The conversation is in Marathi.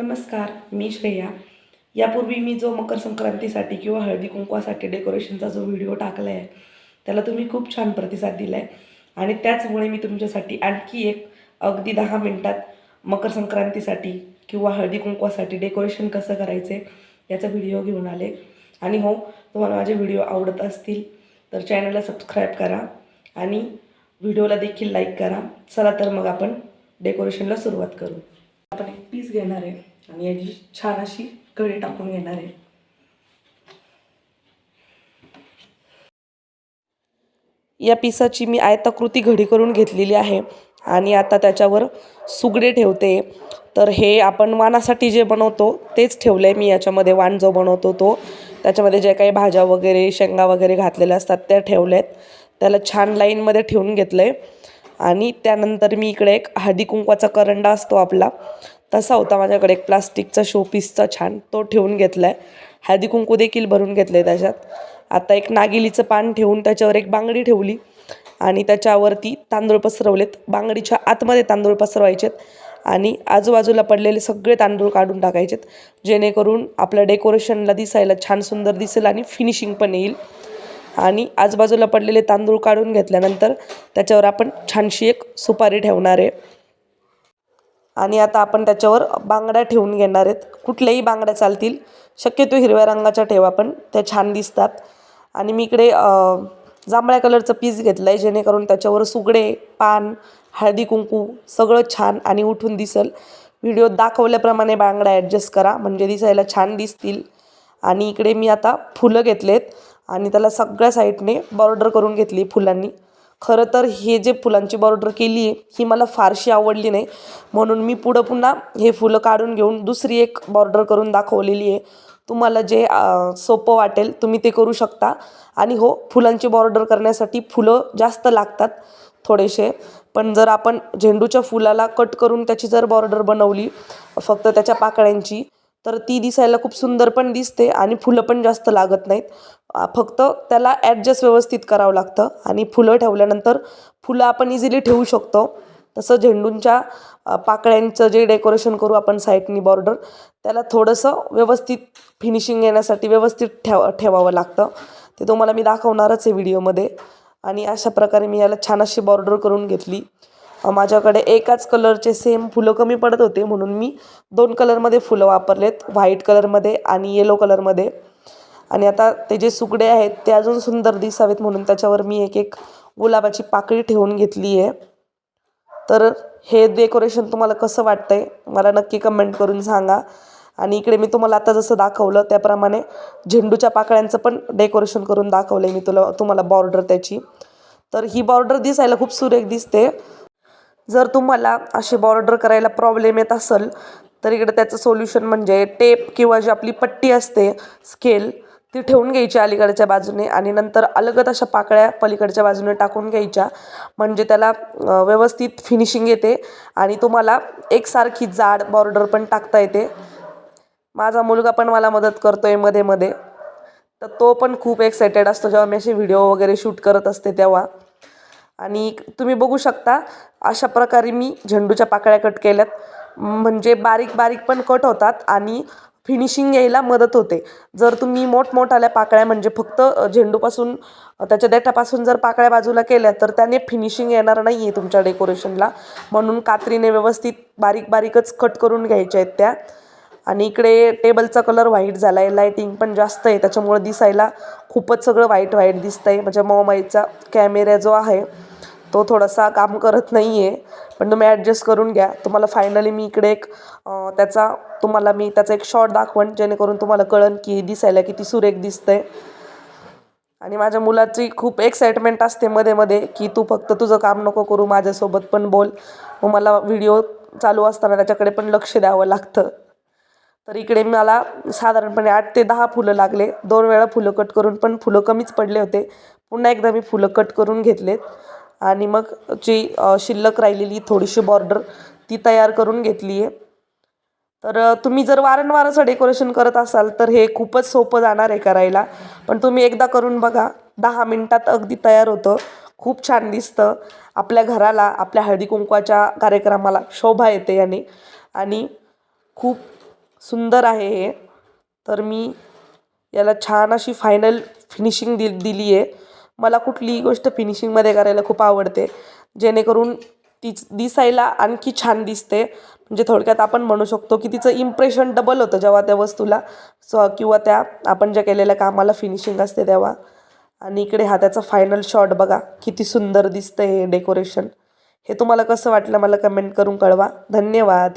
नमस्कार मी श्रेया. यापूर्वी मी जो मकर संक्रांतीसाठी किंवा हळदी कुंकवासाठी डेकोरेशनचा जो व्हिडिओ टाकला आहे त्याला तुम्ही खूप छान प्रतिसाद दिला आहे आणि त्याचमुळे मी तुमच्यासाठी आणखी एक अगदी दहा मिनटात मकर संक्रांतीसाठी किंवा हळदी कुंकवासाठी डेकोरेशन कसं करायचं याचा व्हिडिओ घेऊन आले. आणि हो तुम्हाला माझे व्हिडिओ आवडत असतील तर चॅनलला सबस्क्राईब करा आणि व्हिडिओला देखील लाईक करा. चला तर मग आपण डेकोरेशनला सुरुवात करू. आपण एक पीस घेणार आहे. आणि याची छान अशी कढी टाकून घेणार आहे. या पिसाची मी आयताकृती घडी करून घेतलेली आहे आणि आता त्याच्यावर सुगडे ठेवते. तर हे आपण वाणासाठी जे बनवतो तेच ठेवलं आहे मी. याच्यामध्ये वाण जो बनवतो तो. त्याच्यामध्ये जे काही भाज्या वगैरे शेंगा वगैरे घातलेल्या असतात त्या ठेवल्या आहेत त्याला छान लाईनमध्ये ठेवून घेतलं आहे आणि त्यानंतर मी इकडे एक हळदी कुंकवाचा करंडा असतो आपला तसा होता माझ्याकडे एक प्लास्टिकचा शोपीसचा छान. तो ठेवून घेतला आहे हळदी कुंकू देखील भरून घेतलं आहे त्याच्यात. आता एक नागिलीचं पान ठेवून त्याच्यावर एक बांगडी ठेवली आणि त्याच्यावरती तांदूळ पसरवलेत. बांगडीच्या आतमध्ये तांदूळ पसरवायचेत आणि आजूबाजूला पडलेले सगळे तांदूळ काढून टाकायचेत. जेणेकरून आपल्या डेकोरेशनला दिसायला छान सुंदर दिसेल आणि फिनिशिंग पण येईल. आणि आजूबाजूला पडलेले तांदूळ काढून घेतल्यानंतर त्याच्यावर आपण छानशी एक सुपारी ठेवणार आहे. आणि आता आपण त्याच्यावर बांगड्या ठेवून घेणार आहेत. कुठल्याही बांगड्या चालतील. शक्यतो हिरव्या रंगाच्या ठेवा पण. त्या छान दिसतात. आणि मी इकडे जांभळ्या कलरचं पीस घेतलं आहे जेणेकरून त्याच्यावर सुगडे पान हळदी कुंकू सगळं छान आणि उठून दिसल. व्हिडिओ दाखवल्याप्रमाणे बांगड्या ॲडजस्ट करा. म्हणजे दिसायला छान दिसतील. आणि इकडे मी आता फुलं घेतलेत. आणि त्याला सगळ्या साईडने बॉर्डर करून घेतली फुलांनी. खरं तर हे जे फुलांची बॉर्डर केली आहे ही मला फारशी आवडली नाही. म्हणून मी पुढं पुन्हा हे फुलं काढून घेऊन दुसरी एक बॉर्डर करून दाखवलेली आहे. तुम्हाला जे सोपं वाटेल तुम्ही ते करू शकता. आणि हो फुलांची बॉर्डर करण्यासाठी फुलं जास्त लागतात थोडेसे. पण जर आपण झेंडूच्या फुलाला कट करून त्याची जर बॉर्डर बनवली फक्त त्याच्या पाकळ्यांची तर ती दिसायला खूप सुंदर पण दिसते आणि फुलं पण जास्त लागत नाहीत. फक्त त्याला ॲडजस्ट व्यवस्थित करावं लागतं आणि फुलं ठेवल्यानंतर फुलं आपण इझिली ठेवू शकतो. तसं झेंडूंच्या पाकळ्यांचं जे डेकोरेशन करू आपण साईडनी बॉर्डर त्याला थोडंसं व्यवस्थित फिनिशिंग येण्यासाठी व्यवस्थित ठेव ठेवावं लागतं. ते तुम्हाला मी दाखवणारच आहे व्हिडिओमध्ये आणि अशा प्रकारे मी याला छान अशी बॉर्डर करून घेतली. माझ्याकडे एकाच कलरचे सेम फुलं कमी पडत होते म्हणून मी दोन कलरमध्ये फुलं वापरलेत. व्हाईट कलरमध्ये आणि येलो कलरमध्ये. आणि आता ते जे सुगडे आहेत ते अजून सुंदर दिसावेत म्हणून त्याच्यावर मी एक एक गुलाबाची पाकळी ठेवून घेतली आहे. तर हे डेकोरेशन तुम्हाला कसं वाटतं आहे मला नक्की कमेंट करून सांगा. आणि इकडे मी तुम्हाला आता जसं दाखवलं त्याप्रमाणे झेंडूच्या पाकळ्यांचं पण डेकोरेशन करून दाखवलं आहे मी तुला तुम्हाला बॉर्डर त्याची. तर ही बॉर्डर दिसायला खूप सुरेख दिसते. जर तुम्हाला अशी बॉर्डर करायला प्रॉब्लेम येत असेल तर इकडे त्याचं सोल्युशन म्हणजे टेप किंवा जी आपली पट्टी असते स्केल ती ठेवून घ्यायची अलीकडच्या बाजूने आणि नंतर अलगद अशा पाकळ्या पलीकडच्या बाजूने टाकून घ्यायच्या. म्हणजे त्याला व्यवस्थित फिनिशिंग येते आणि तुम्हाला एकसारखी जाड बॉर्डर पण टाकता येते. माझा मुलगा पण मला मदत करतो आहे मध्ये मध्ये तर तो पण खूप एक्सायटेड असतो जेव्हा मी असे व्हिडिओ वगैरे शूट करत असते तेव्हा. आणि तुम्ही बघू शकता अशा प्रकारे मी झेंडूच्या पाकळ्या कट केल्यात. म्हणजे बारीक बारीक पण कट होतात आणि फिनिशिंग यायला मदत होते. जर तुम्ही मोठमोठाल्या पाकळ्या म्हणजे फक्त झेंडूपासून त्याच्या देठापासून जर पाकळ्या बाजूला केल्या तर त्याने फिनिशिंग येणार नाही आहे तुमच्या डेकोरेशनला म्हणून कात्रीने व्यवस्थित बारीक बारीकच कट करून घ्यायच्या आहेत त्या. आणि इकडे टेबलचा कलर व्हाईट झाला आहे लायटिंग पण जास्त आहे. त्याच्यामुळं दिसायला खूपच सगळं व्हाईट व्हाईट दिसतं आहे माझ्या मोबाईलचा कॅमेरा जो आहे तो थोडासा काम करत नाही आहे पण तुम्ही ॲडजस्ट करून घ्या. तुम्हाला फायनली मी इकडे एक त्याचा तुम्हाला मी त्याचा एक शॉट दाखवण जेणेकरून तुम्हाला कळन की दिसायला किती सुरेख दिसतंय. आणि माझ्या मुलाची खूप एक्साइटमेंट असते मध्ये मध्ये की तू फक्त तुझं काम नको करू माझ्यासोबत पण बोल. मग मला व्हिडिओ चालू असताना त्याच्याकडे पण लक्ष द्यावं लागतं. तर इकडे मला साधारणपणे आठ ते दहा फुलं लागले. दोन वेळा फुलं कट करून पण फुलं कमीच पडले होते. पुन्हा एकदा मी फुलं कट करून घेतलेत. आणि मग जी शिल्लक राहिलेली थोडीशी बॉर्डर ती तयार करून घेतली आहे. तर तुम्ही जर वारंवार असं डेकोरेशन करत असाल तर हे खूपच सोपं जाणार आहे करायला. पण तुम्ही एकदा करून बघा दहा मिनटात अगदी तयार होतं. खूप छान दिसतं. आपल्या घराला आपल्या हळदी कुंकवाच्या कार्यक्रमाला शोभा येते याने. आणि खूप सुंदर आहे हे. तर मी याला छान अशी फायनल फिनिशिंग दि दिली आहे मला कुठलीही गोष्ट फिनिशिंगमध्ये करायला खूप आवडते. जेणेकरून ती दिसायला आणखी छान दिसते. म्हणजे थोडक्यात आपण म्हणू शकतो की तिचं इम्प्रेशन डबल होतं जेव्हा त्या वस्तूला. स किंवा त्या आपण ज्या केलेल्या कामाला फिनिशिंग असते तेव्हा. आणि इकडे हा त्याचा फायनल शॉट बघा किती सुंदर दिसतं हे डेकोरेशन हे तुम्हाला कसं वाटलं मला कमेंट करून कळवा. धन्यवाद.